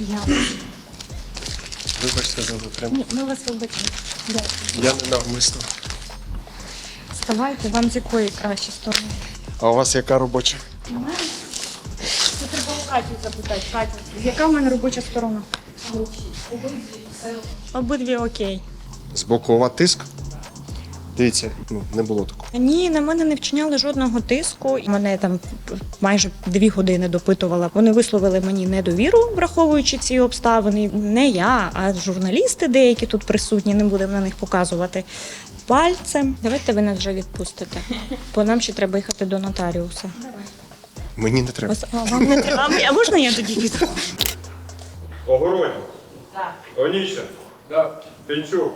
Я Вибачте за затримку. Ні, ми вас вибачимо. Дякую. Я не навмисно. Вставайте, вам з якої краще сторони? А у вас яка робоча? Це треба у Каті запитати. Катя, яка в мене робоча сторона? Обидві окей. З боку у вас тиск? Дивіться, ну, не було такого. Ні, на мене не вчиняли жодного тиску. Мене там майже дві години допитувала. Вони висловили мені недовіру, враховуючи ці обставини. Не я, а журналісти деякі тут присутні, не будемо на них показувати. Пальцем. Давайте ви нас вже відпустите. Бо нам ще треба їхати до нотаріуса. Мені не треба. Ось, а вам не треба. А можна я тоді піду? Огородь. Так. Онища. Так. Пінчук.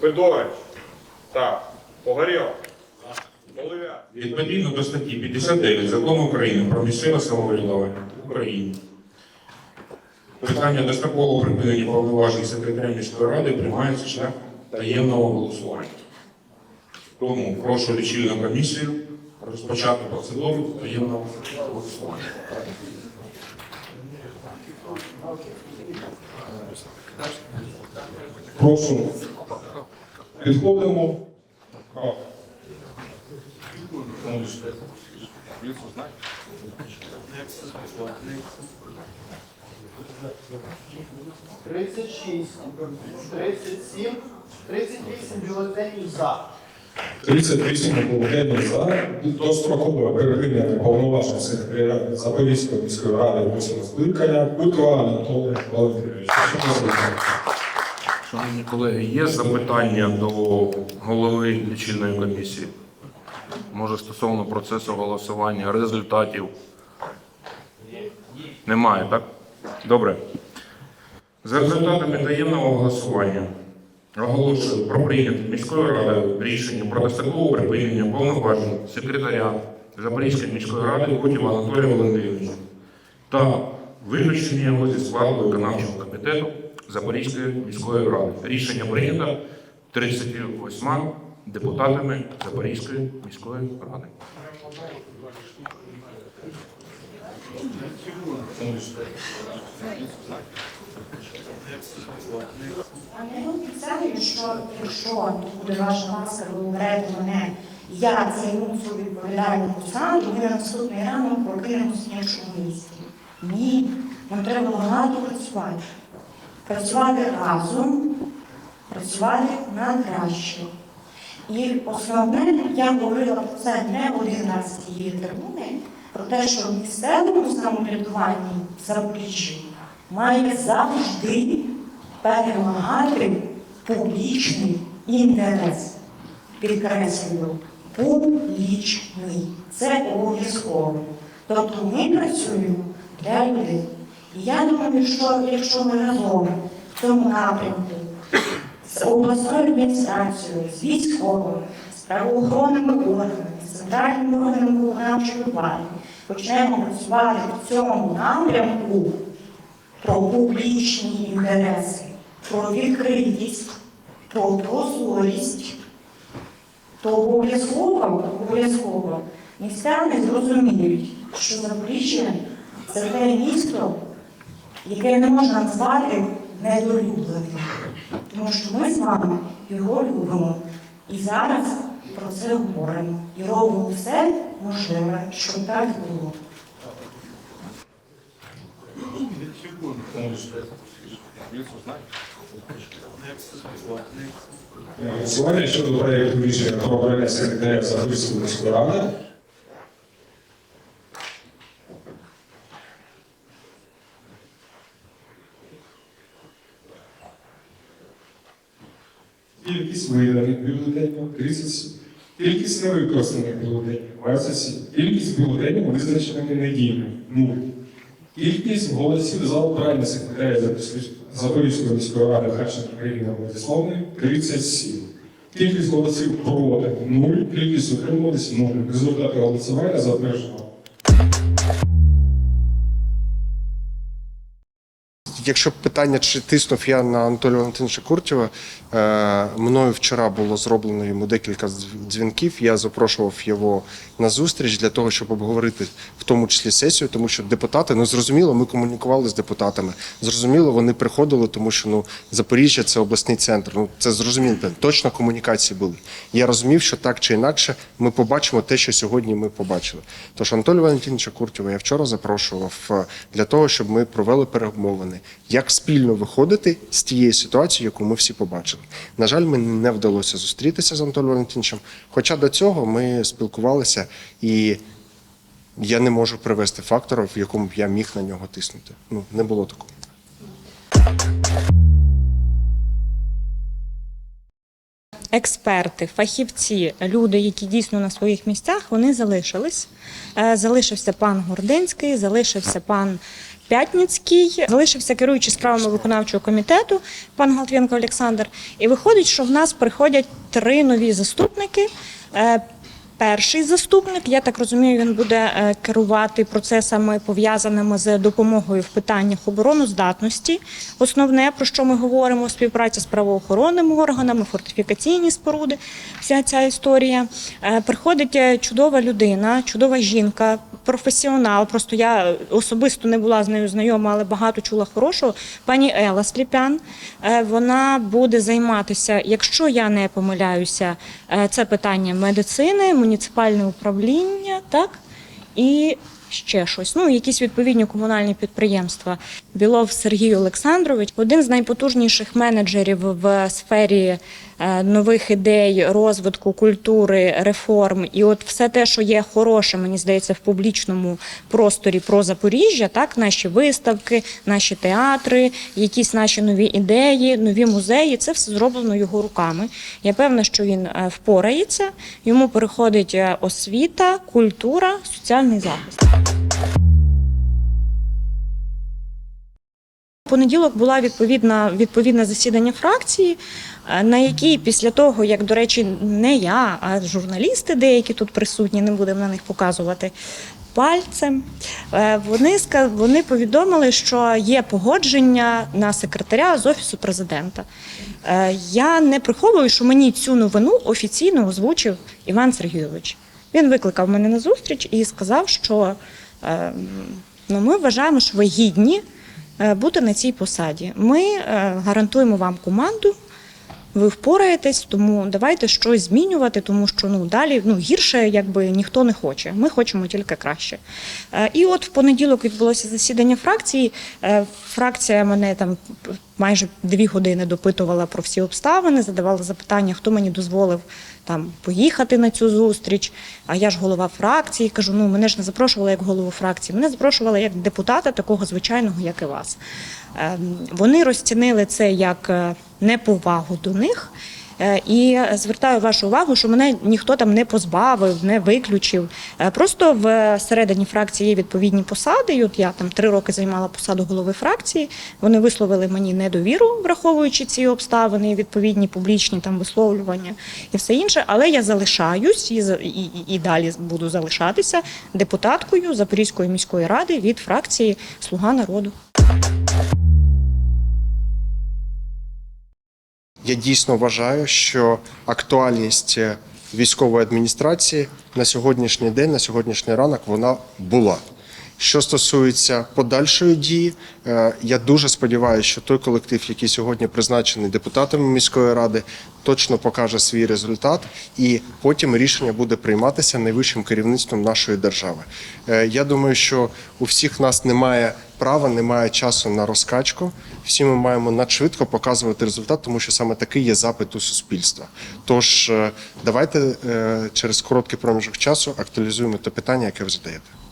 Федорович. Так. Погорєв. Поливя. Відповідно до статті 59 Закону України про місцеве самоврядування в Україні. Питання дострокового припинення повноважень секретаря міської ради приймається шляхом таємного голосування. Тому прошу лічильну комісію розпочати процедуру таємного голосування. Прошу. Підходимо. А. Тридцять шість, тридцять сім, тридцять вісім бюлетенів за. 38 бюлетенів за дострокове припинення повноважень секретаря Запорізької міської ради 8 скликання Бутова Анатолія Валентиновича. Шановні колеги, є запитання до голови лічильної комісії? Може, стосовно процесу голосування, результатів? Немає, так? Добре. За результатами таємного голосування оголошую про прийняте міською радою рішення про дострокове припинення повноважень секретаря Запорізької міської ради Кутєва Анатолія Валентиновича та виключення його зі складу виконавчого комітету Запорізької міської ради. Рішення прийнято 38 депутатами Запорізької міської ради. А не обіцяю, що якщо буде ваша ласка, ви оберете мене, я займу свою відповідальну посаду, ви на наступний ранок прокинемось в іншому місті. Ні, нам треба багато працювати. Працювати разом, працювати на краще. І основне, я говорила про це не один раз цієї трибуни, про те, що в місцевому самоврядуванні в Запоріжжі має завжди перемагати публічний інтерес. Підкреслюю, публічний. Це обов'язково. Тобто ми працюємо для людей. Я думаю, що якщо ми разом в цьому напрямку з обласною адміністрацією, з військовими, з правоохоронними органами, з центральними органами виконавчої влади почнемо працювати в цьому напрямку про публічні інтереси, про відкритість, про прозорість, то обов'язково, обов'язково містяни зрозуміють, що Запоріжжя це те місто, яке не можна назвати недолюбленим. Тому що ми з вами його любимо. І зараз про це говоримо. І робимо все можливе, щоб так було. Голосування щодо проєкту рішення про обрання секретаря Запорізької міської ради. Кількість виданих бюлетенів 37. Кількість невикористаних бюлетенів 27. Кількість бюлетенів визначеними недійними 0. Кількість голосів за обрання секретаря Запорізької- міської ради Харченка Ірина Владиславовни 37. Кількість голосів проти 0, кількість утримувалися 0. Результати голосування затверджено. Якщо питання, чи тиснув я на Анатолія Валентиновича Куртєва, е, мною вчора було зроблено йому декілька дз- дзвінків. Я запрошував його на зустріч для того, щоб обговорити в тому числі сесію, тому що депутати, ну зрозуміло, ми комунікували з депутатами. Зрозуміло, вони приходили, тому що ну Запоріжжя це обласний центр. Ну це зрозуміло, точно комунікації були. Я розумів, що так чи інакше ми побачимо те, що сьогодні ми побачили. Тож Анатолія Валентиновича Куртєва я вчора запрошував е, для того, щоб ми провели перемовини, як спільно виходити з тієї ситуації, яку ми всі побачили. На жаль, мені не вдалося зустрітися з Анатолієм Валентиновичем, хоча до цього ми спілкувалися і. Я не можу привести фактора, в якому б я міг на нього тиснути. Ну не було такого. експерти, фахівці, люди, які дійсно на своїх місцях, вони залишились. Е, Залишився пан Гординський, залишився пан Пятницький, залишився керуючий справами виконавчого комітету, пан Галтвєнко Олександр. І виходить, що в нас приходять три нові заступники. Е, Перший заступник, я так розумію, він буде е, керувати процесами пов'язаними з допомогою в питаннях обороноздатності. Основне про що ми говоримо: співпраця з правоохоронними органами, фортифікаційні споруди. Вся ця історія. Е, Приходить чудова людина, чудова жінка, професіонал. Просто я особисто не була з нею знайома, але багато чула хорошого. Пані Ела Сліпян. Е, Вона буде займатися, якщо я не помиляюся, е, це питання медицини, муніципальне управління, так і ще щось. Ну, якісь відповідні комунальні підприємства. Білов Сергій Олександрович, один з найпотужніших менеджерів в сфері е, нових ідей, розвитку культури, реформ. І от все те, що є хороше, мені здається, в публічному просторі про Запоріжжя, так, наші виставки, наші театри, якісь наші нові ідеї, нові музеї, це все зроблено його руками. Я певна, що він е, впорається. Йому переходить е, освіта, культура, соціальний захист. Понеділок була відповідна відповідне засідання фракції, е, на якій після того, як до речі, не я, а журналісти деякі тут присутні, не будемо на них показувати пальцем. е, Вони вони повідомили, що є погодження на секретаря з офісу президента. Е, Я не приховую, що мені цю новину офіційно озвучив Іван Сергійович. Він викликав мене на зустріч і сказав, що е, ну, ми вважаємо, що ви гідні бути на цій посаді. Ми е, гарантуємо вам команду. Ви впораєтесь, тому давайте щось змінювати, тому що ну далі ну гірше, якби ніхто не хоче. Ми хочемо тільки краще. Е, І от в понеділок відбулося засідання фракції. Е, Фракція мене там майже дві години допитувала про всі обставини, задавала запитання, хто мені дозволив там поїхати на цю зустріч. А я ж голова фракції. Кажу, ну мене ж не запрошували як голову фракції, мене запрошували як депутата, такого звичайного, як і вас. Ем, Вони розцінили це як е, неповагу до них. Е, І звертаю вашу увагу, що мене ніхто там не позбавив, не виключив. Е, Просто в середині фракції є відповідні посади. І от я там три роки займала посаду голови фракції. Вони висловили мені недовіру, враховуючи ці обставини, відповідні публічні там висловлювання і все інше. Але я залишаюсь і, за- і, і- і далі буду залишатися депутаткою Запорізької міської ради від фракції Слуга народу. Я дійсно вважаю, що актуальність е, військової адміністрації на сьогоднішній день, на сьогоднішній ранок, вона була. Що стосується подальшої дії, е, я дуже сподіваюся, що той колектив, який сьогодні призначений депутатами міської ради, точно покаже свій результат, і потім рішення буде прийматися найвищим керівництвом нашої держави. Е, Я думаю, що у всіх нас немає права, немає часу на розкачку. Всі ми маємо надшвидко показувати результат, тому що саме такий є запит у суспільства. Тож е, давайте е, через короткий проміжок часу актуалізуємо те питання, яке ви задаєте.